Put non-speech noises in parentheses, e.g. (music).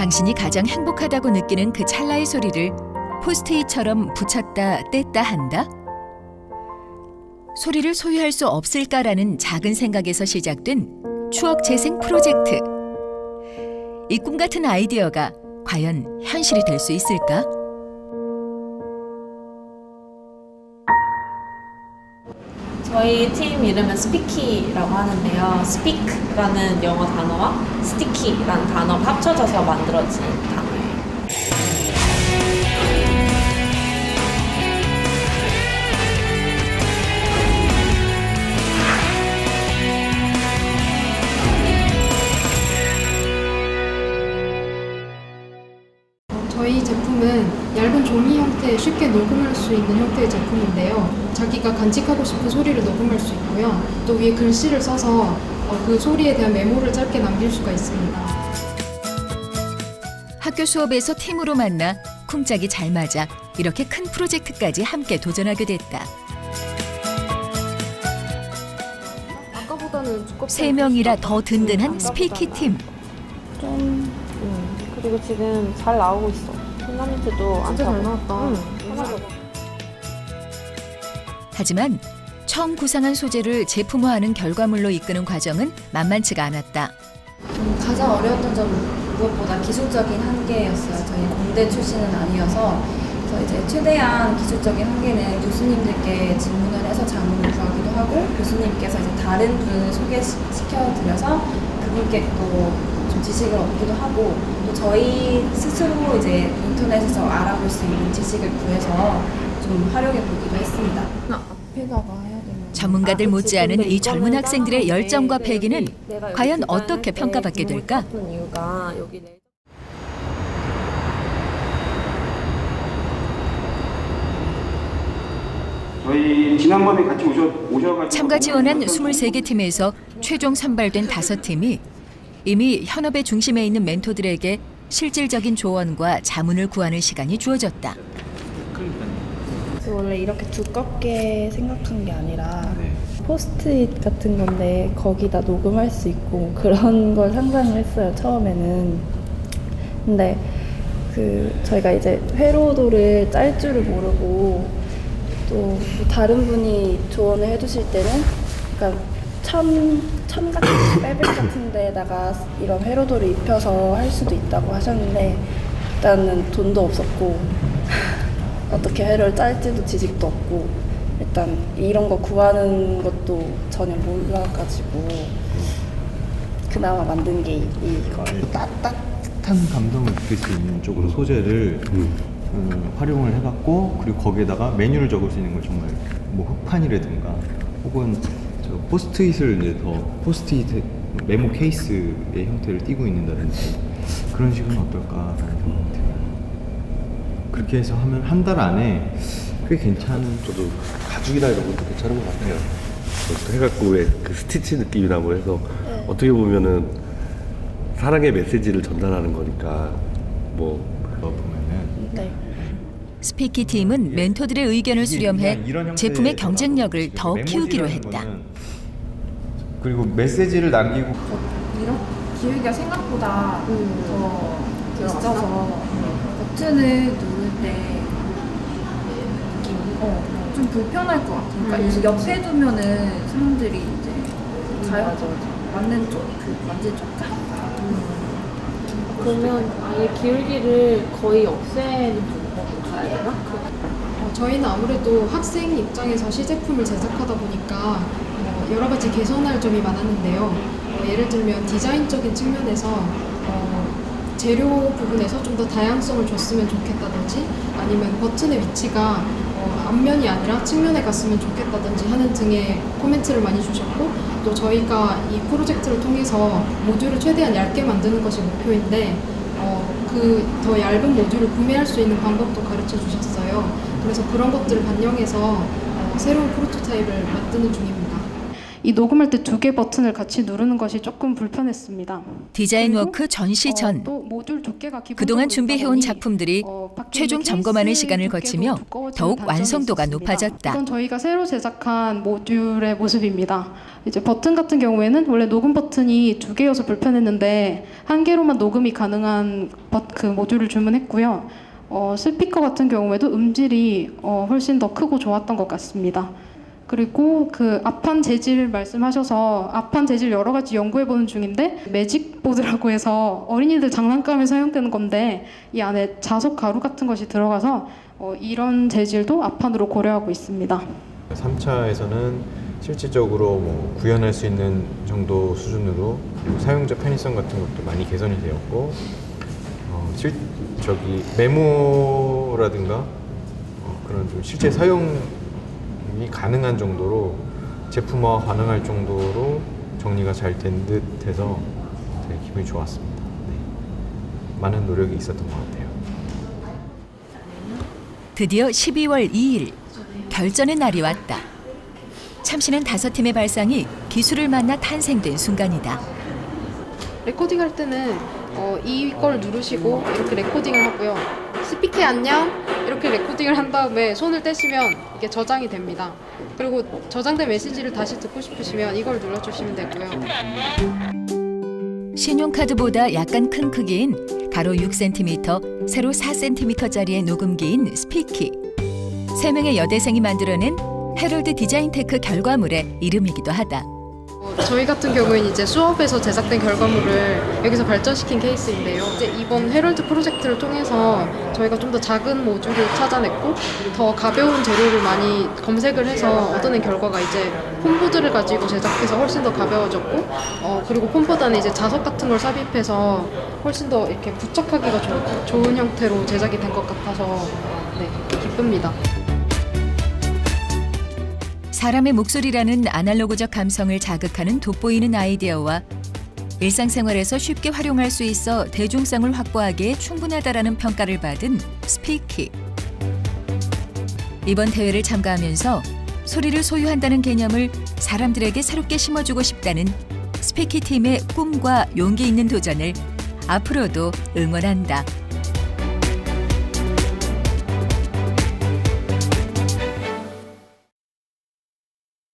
당신이 가장 행복하다고 느끼는 그 찰나의 소리를 포스트잇처럼 붙였다 뗐다 한다? 소리를 소유할 수 없을까라는 작은 생각에서 시작된 추억 재생 프로젝트. 이 꿈 같은 아이디어가 과연 현실이 될 수 있을까? 저희 팀 이름은 스피키라고 하는데요. 스피크라는 영어 단어와 스티키라는 단어가 합쳐져서 만들어진 단어예요. 저희 제품은 얇은 종이 형태의 쉽게 녹음할 수 있는 형태의 제품인데요. 자기가 간직하고 싶은 소리를 녹음할 수 있고요. 또 위에 글씨를 써서 어, 그 소리에 대한 메모를 짧게 남길 수가 있습니다. 학교 수업에서 팀으로 만나 쿵짝이 잘 맞아 이렇게 큰 프로젝트까지 함께 도전하게 됐다. 아까보다는 세 명이라 더 든든한 스피키 팀. 좀, 음, 그리고 지금 잘 나오고 있어. 안 진짜 잘. 나왔다. 응, 하나도 하지만 처음 구상한 소재를 제품화하는 결과물로 이끄는 과정은 만만치가 않았다. 좀 가장 어려웠던 점은 무엇보다 기술적인 한계였어요. 저희 공대 출신은 아니어서 그래서 이제 최대한 기술적인 한계는 교수님들께 질문을 해서 자문을 구하기도 하고 교수님께서 이제 다른 분을 소개시켜 드려서 그분께 또좀 지식을 얻기도 하고 또 저희 스스로 이제 인터넷에서 알아볼 수 있는 지식을 구해서 좀 활용해 보기도 했습니다. 앞에다가 해야 되는. 전문가들 아, 못지않은. 이 젊은 학생들의 열정과 패기는 과연 어떻게 때 평가받게 될까? 저희 지난번에 같이 오셔 오셔가지고 참가 지원한 23개 팀에서 최종 선발된 5팀이 이미 현업의 중심에 있는 멘토들에게 실질적인 조언과 자문을 구하는 시간이 주어졌다. 그래서 원래 이렇게 두껍게 생각한 게 아니라 포스트잇 같은 건데 거기다 녹음할 수 있고 그런 걸 상상을 했어요 처음에는 근데 그 저희가 이제 회로도를 짤 줄을 모르고 또 다른 분이 조언을 해주실 때는 그러니까 천, 천 같은 빼백 같은 데다가 이런 회로도를 입혀서 할 수도 있다고 하셨는데 일단은 돈도 없었고 (laughs) 어떻게 회를 짤지도 지식도 없고 일단 이런 거 구하는 것도 전혀 몰라가지고 그나마 만든 게 이- 이걸 따뜻한 감동을 느낄 수 있는 쪽으로 소재를 음, 활용을 해봤고 그리고 거기에다가 메뉴를 적을 수 있는 걸 정말 뭐 흑판이라든가 혹은 저 포스트잇을 이제 더 포스트잇 메모 케이스의 형태를 띠고 있는다든지 그런 식은 어떨까라는 생각이 들어요. 그렇게 해서 하면 한 달 안에 꽤 괜찮은 저도 가죽이나 이런 것도 괜찮은 것 같아요. 그것도 해갖고 왜그 스티치 느낌이 나고 해서 어떻게 보면은 사랑의 메시지를 전달하는 거니까 뭐거 보면은 네. 스피키 팀은 멘토들의 의견을 이게 수렴해 그냥 이런 형태의 제품의 경쟁력을 더 키우기로 했다. 거는 그리고 메시지를 남기고 이런 기울기가 생각보다 더 있어서. 버튼을 누를 때 느낌이 어, 좀 불편할 것 같아요. 그러니까 이제 옆에 두면은 사람들이 이제 잘 맞는 쪽, 그 만질 쪽 그러면 아예 기울기를 거의 없애는 방법으로 가야 되나? 어, 저희는 아무래도 학생 입장에서 시제품을 제작하다 보니까 어, 여러 가지 개선할 점이 많았는데요. 어, 예를 들면 디자인적인 측면에서 어, 재료 부분에서 좀 더 다양성을 줬으면 좋겠다든지 아니면 버튼의 위치가 어, 앞면이 아니라 측면에 갔으면 좋겠다든지 하는 등의 코멘트를 많이 주셨고 또 저희가 이 프로젝트를 통해서 모듈을 최대한 얇게 만드는 것이 목표인데 어, 그 더 얇은 모듈을 구매할 수 있는 방법도 가르쳐 주셨어요. 그래서 그런 것들을 반영해서 어, 새로운 프로토타입을 만드는 중입니다. 이 녹음할 때 두 개 버튼을 같이 누르는 것이 조금 불편했습니다. 디자인 워크 전시 어, 전또 모듈 두께가 기본적으로 그동안 있다 준비해온 보니, 작품들이 어, 바뀌는 최종 케이스 점검하는 시간을 두께도 거치며 두꺼워지는 더욱 단점이 완성도가 있었습니다. 높아졌다. 이건 저희가 새로 제작한 모듈의 모습입니다. 이제 버튼 같은 경우에는 원래 녹음 버튼이 두 개여서 불편했는데 한 개로만 녹음이 가능한 버- 그 모듈을 주문했고요. 어, 스피커 같은 경우에도 음질이 어, 훨씬 더 크고 좋았던 것 같습니다. 그리고 그 앞판 재질 말씀하셔서 앞판 재질 여러 가지 연구해 보는 중인데 매직 보드라고 해서 어린이들 장난감에 사용되는 건데 이 안에 자석 가루 같은 것이 들어가서 어, 이런 재질도 앞판으로 고려하고 있습니다. 3차에서는 실질적으로 뭐 구현할 수 있는 정도 수준으로 그리고 사용자 편의성 같은 것도 많이 개선이 되었고 어, 실 저기 메모라든가 어, 그런 좀 실제 사용 이 가능한 정도로 제품화 가능할 정도로 정리가 잘 된 듯해서 되게 기분이 좋았습니다. 네. 많은 노력이 있었던 것 같아요. 드디어 12월 2일 결전의 날이 왔다. 참신한 다섯 팀의 발상이 기술을 만나 탄생된 순간이다. 레코딩 할 때는 어, 이걸 누르시고 이렇게 레코딩을 하고요. 스피키 안녕 이렇게 레코딩을 한 다음에 손을 떼시면 이게 저장이 됩니다. 그리고 저장된 메시지를 다시 듣고 싶으시면 이걸 눌러주시면 되고요. 신용카드보다 약간 큰 크기인 가로 6cm, 세로 4cm짜리의 녹음기인 스피키. 세 명의 여대생이 만들어낸 헤럴드 디자인 테크 결과물의 이름이기도 하다. 어, 저희 같은 경우에는 이제 수업에서 제작된 결과물을 여기서 발전시킨 케이스인데요. 이제 이번 헤럴드 프로젝트를 통해서 저희가 좀 더 작은 모듈을 찾아냈고 더 가벼운 재료를 많이 검색을 해서 얻어낸 결과가 이제 폼보드를 가지고 제작해서 훨씬 더 가벼워졌고 어, 그리고 폼보다는 이제 자석 같은 걸 삽입해서 훨씬 더 이렇게 부착하기가 좋, 좋은 형태로 제작이 된 것 같아서 네, 기쁩니다. 사람의 목소리라는 아날로그적 감성을 자극하는 돋보이는 아이디어와 일상생활에서 쉽게 활용할 수 있어 대중성을 확보하기에 충분하다라는 평가를 받은 스피키. 이번 대회를 참가하면서 소리를 소유한다는 개념을 사람들에게 새롭게 심어주고 싶다는 스피키 팀의 꿈과 용기 있는 도전을 앞으로도 응원한다.